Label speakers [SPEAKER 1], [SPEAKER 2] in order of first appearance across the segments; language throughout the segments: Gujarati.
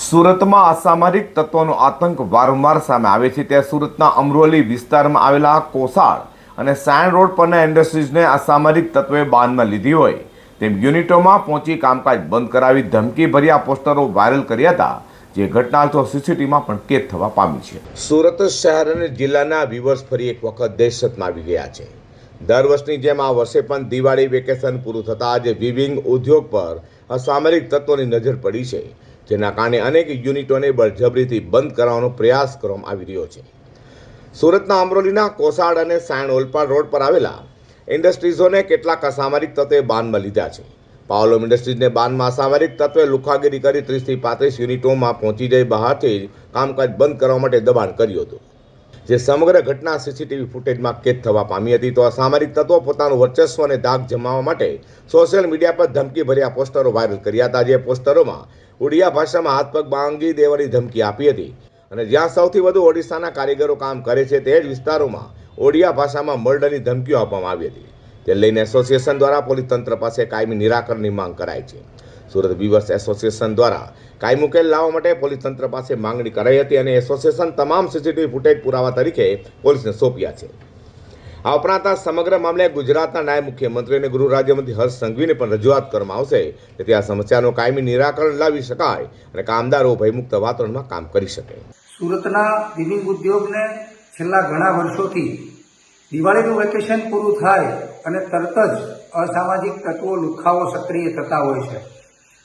[SPEAKER 1] સુરતમાં અસામરિક તત્વોનો આતંક વારંવાર સામે આવે છે. ત્યાં સુરતના અમરોલી વિસ્તારમાં આવેલા કોસાળ અને સાયણ રોડ પરના ઇન્ડસ્ટ્રીઝને અસામરિક તત્વોએ બાંધમાં લીધી હોય. તેમ યુનિટોમાં પહોંચી કામકાજ બંધ કરાવી ધમકીભર્યા પોસ્ટરો વાયરલ કર્યા હતા, જે ઘટના તો સીસીટીવીમાં પણ કેદ થવા પામી છે. સુરત શહેર અને જિલ્લાના વિવર્સ ફરી એક વખત દહેશતમાં આવી ગયા છે. દર વર્ષની જેમ આ વર્ષે પણ દિવાળી વેકેશન પૂરું થતાં આજે વિવિંગ ઉદ્યોગ પર અસામરિક તત્વોની નજર પડી છે. જેના કારણે અનેક યુનિટોને બળજબરીથી બંધ કરવાનો પ્રયાસ કરવામાં આવી રહ્યો છે. સુરતના અમરોલીના કોસાડ અને સાયણ ઓલપાડ રોડ પર આવેલા ઇન્ડસ્ટ્રીઝોને કેટલાક અસામરિક તત્વે બાનમાં લીધા છે. પાવલોમ ઇન્ડસ્ટ્રીઝને બાનમાં અસામરિક તત્વે લુખાગીરી કરી ત્રીસથી પાંત્રીસ યુનિટોમાં પહોંચી જઈ બહારથી કામકાજ બંધ કરવા માટે દબાણ કર્યું હતું. જે સમગ્ર ઘટના સીસીટીવી ફૂટેજમાં કેદ થવા પામી હતી. તો અસામરિક તત્વો પોતાનું વર્ચસ્વ અને દાગ જમાવવા માટે સોશિયલ મીડિયા પર ધમકી ભર્યા પોસ્ટરો વાયરલ કર્યા હતા, જે પોસ્ટરોમાં ઉડિયા ભાષામાં હાથ પગ બાંગી દેવાની ધમકી આપી હતી. અને જ્યાં સૌથી વધુ ઓડિશાના કારીગરો કામ કરે છે તે જ વિસ્તારોમાં ઓડિયા ભાષામાં મર્ડરની ધમકીઓ આપવામાં આવી હતી. તે લઈને એસોસિએશન દ્વારા પોલીસ તંત્ર પાસે કાયમી નિરાકરણની માંગ કરાઈ છે. સુરત વીવર્સ એસોસિએશન દ્વારા કાયમ ઉકેલ લાવવા માટે પોલીસ તંત્ર પાસે માંગણી કરાઈ હતી અને એસોસિએશન તમામ સીસીટીવી ફૂટેજ પુરાવા તરીકે પોલીસને સોંપ્યા છે. આ ઉપરાંત આ સમગ્ર મામલે ગુજરાતના નાયબ મુખ્યમંત્રી અને ગૃહ રાજ્યમંત્રી હર્ષ સંઘવીને પણ રજૂઆત કરવામાં આવશે. તેથી આ સમસ્યાનું કાયમી નિરાકરણ લાવી શકાય અને કામદારો ભયમુક્ત વાતાવરણમાં કામ કરી શકે.
[SPEAKER 2] સુરતના વિવિંગ ઉદ્યોગને છેલ્લા ઘણા વર્ષોથી દિવાળીનું વેકેશન પૂરું થાય અને તરત જ અસામાજિક તત્વો લુખાઓ સક્રિય થતા હોય છે.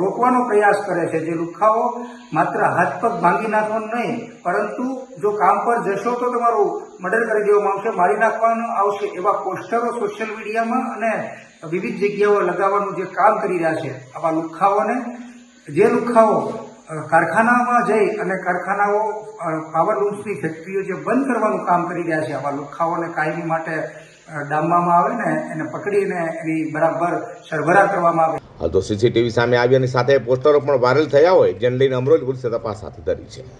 [SPEAKER 2] રોકવાનો પ્રયાસ કરે છે. જે લુખાઓ માત્ર હાથ પગ ભાંગી નાખવાનું નહીં, પરંતુ જો કામ પર જશો તો તમારું મર્ડર કરી દેવામાં આવશે, મારી નાખવાનું આવશે એવા પોસ્ટરો સોશિયલ મીડિયામાં અને વિવિધ જગ્યાઓ લગાવવાનું જે કામ કરી રહ્યા છે, આવા લુખાઓને, જે લુખાઓ કારખાનામાં જઈ અને કારખાનાઓ પાવર લૂમ્સની ફેક્ટરીઓ જે બંધ કરવાનું કામ કરી રહ્યા છે, આવા લુખાઓને કાયમી માટે ડામવામાં આવે ને, એને પકડીને એની બરાબર સરભરા કરવામાં આવે.
[SPEAKER 1] તો સીસીટીવી સામે આવ્યાની સાથે પોસ્ટરો પણ વાયરલ થયા હોય, જેને લઈને અમરોલી પોલીસે તપાસ હાથ ધરી છે.